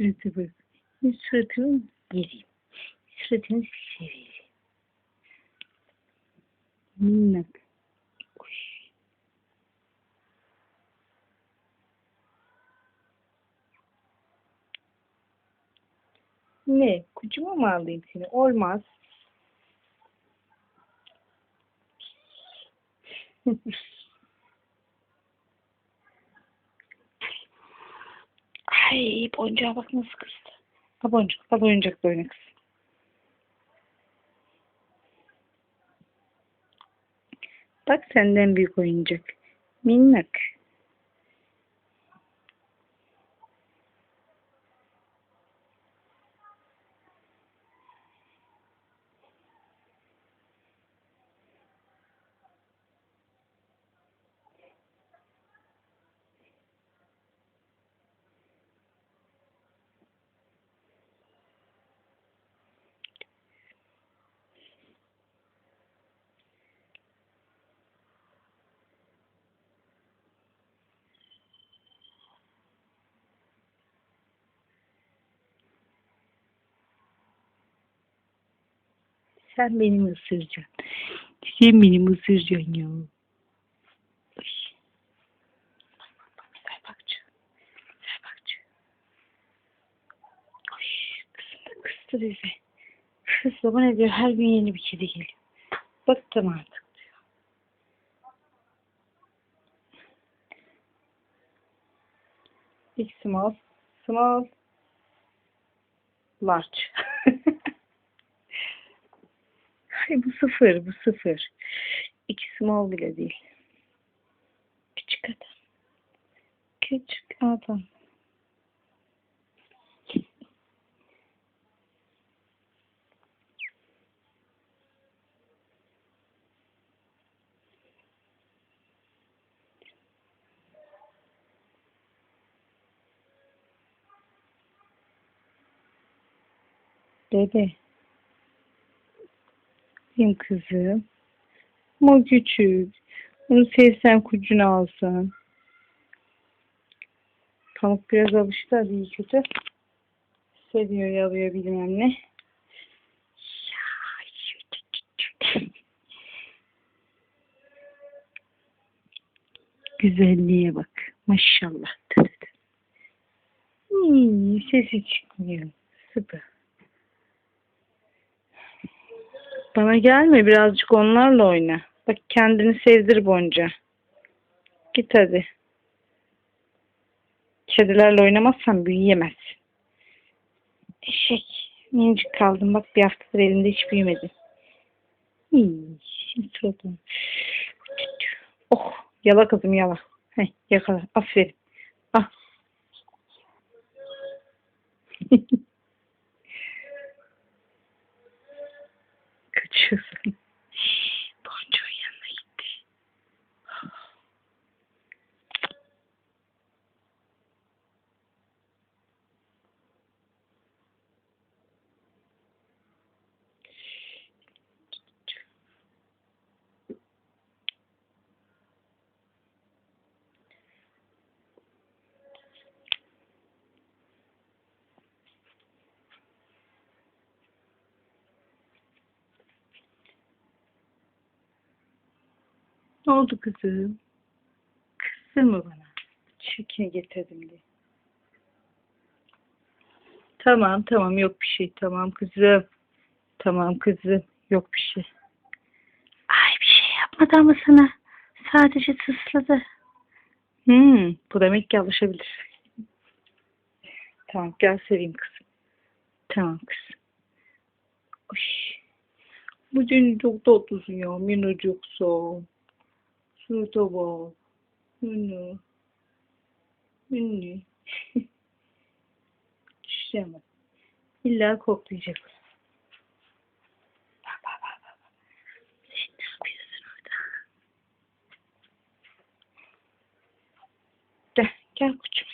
Surata bak. Suratını yeriyim. Suratını seveyim. Minnak. Uy. Ne? Kucuma mı alayım seni? Olmaz. Ay boncuğa bak nasıl kızdı. Ha boncuk, ha oyuncakla oyna kız. Bak senden büyük oyuncak. Minnak. Sen beni ısıracaksın? Sen beni ısıracaksın ya? Kıstı bizi. Kız da bana diyor her gün yeni bir kedi geliyor. Bıktım artık diyor. Big small. Small. Large. Ay bu sıfır, bu sıfır. İki small bile değil. Küçük adam. Küçük adam. Bebe. Benim kızım. Ama küçük. Onu sevsen kucuna alsan. Pamuk biraz alıştı hadi iyi kötü. Seviyor yalıyor bilmem ne. Güzelliğe bak. Maşallah. Hmm, sesi çıkmıyor. Süper. Bana gelme birazcık onlarla oyna. Bak kendini sevdir Bonca. Git hadi. Kedilerle oynamazsan büyüyemezsin. Eşek. Minicik kaldım. Bak bir haftadır elinde hiç büyümedi. Şimdi. Oh. Yala kızım yala. Heh, yakala. Aferin. Ah. person Ne oldu kızım? Kızdın mı bana? Çirkin getirdim diye. Tamam tamam yok bir şey. Tamam kızım. Tamam kızım. Yok bir şey. Ay bir şey yapmadı ama sana. Sadece tısladı. Hmm, bu demek ki alışabilir. Tamam gel seveyim kızım. Tamam kızım. Oy. Bu senin çok tatlısın ya. Miniciksin. Surata bak. Mini. Mini. Düşeceğim bak. İlla koklayacak. Bak bak bak bak. Sen ne yapıyorsun orada? Gel, gel kuçum.